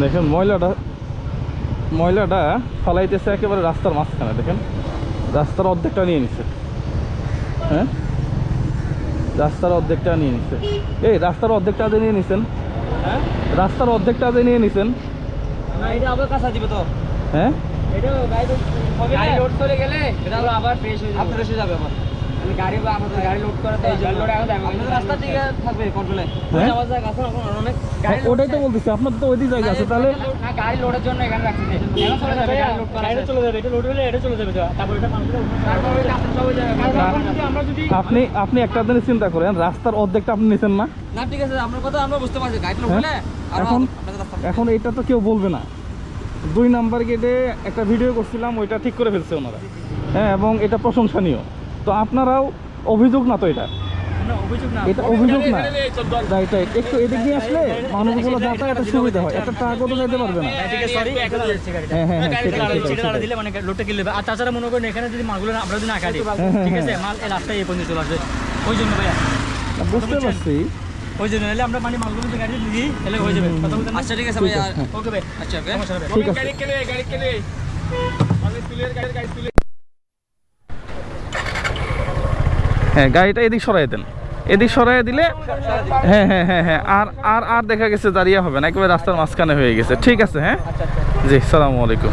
দেখেন ময়লাটা ময়লাটা ফালাইতেছে একেবারে রাস্তার মাঝখানে দেখেন। রাস্তার অর্ধেকটা নিয়ে নিছে। হ্যাঁ? রাস্তার অর্ধেকটা নিয়ে নিছে। এই রাস্তার অর্ধেকটা আগে নিয়ে নিছেন। হ্যাঁ? রাস্তার অর্ধেকটা আগে নিয়ে নিছেন। না এটা আবার কাঁচা দিবে তো। হ্যাঁ? আবার আবার ফ্রেশ হয়ে যাবে হয়ে আমি গাড়ি বা আমাদের গাড়ি লোড করে তো গাড়ি লোড এখন আমাদের রাস্তা ঠিক থাকবে কন্ট্রোলে হ্যাঁ? আমার জায়গা আছে এখন অনেক গাড়ি ওটাই তো বলতেছি আপনার তো ওই দিক জায়গা আছে তাহলে না গাড়ি লোডের জন্য এখানে রাখছি। এখন চলে যাবে গাড়ি লোড করা চলে যাবে এটা লোড হলে এটা চলে যাবে তারপর এটা তারপর ওই রাস্তা সব হয়ে যাবে। আমরা যদি আপনি আপনি একটা দিনে চিন্তা করেন রাস্তার অর্ধেকটা আপনি নিছেন না। না ঠিক আছে আপনার কথা আমরা বুঝতে পারছি গাড়ি লোড হ্যাঁ? হলে এখন এখন এটা তো কেউ বলবে না। দুই নাম্বার গেটে একটা ভিডিও করছিলাম ওইটা ঠিক করে ফেলছে ওনারা। হ্যাঁ এবং এটা প্রশংসনীয়। তো আপনারাও অভিযোগ না তো এটা? অভিযোগ না। এটা অভিযোগ না। রাইট রাইট একটু এদিক দিয়ে আসলে মানুষগুলো যাতায়াতের সুবিধা হয়। একটা ট্রাকও তো যাইতে পারবে না? হ্যাঁ হ্যাঁ হ্যাঁ মানে আর তাছাড়া মনে করেন এখানে যদি মালগুলো আমরা যদি না কাটি ঠিক আছে মাল এই রাস্তায় এই পর্যন্ত চলে আসবে। ওই জন্য ভাইয়া। বুঝতে পারছি। ওই জন্য নাহলে আমরা মানে মালগুলো যদি গাড়ি দিই তাহলে হয়ে যাবে। আচ্ছা ঠিক আছে ভাইয়া। ওকে ভাই। আচ্ছা ওকে ঠিক আছে। হ্যাঁ গাড়িটা এদিক সরাই দেন। এদিক সরাই দিলে হ্যাঁ হ্যাঁ হ্যাঁ হ্যাঁ আর আর আর দেখা গেছে দাঁড়িয়ে হবে না, একেবারে রাস্তার মাঝখানে হয়ে গেছে। ঠিক আছে হ্যাঁ? জি, সালামু আলাইকুম।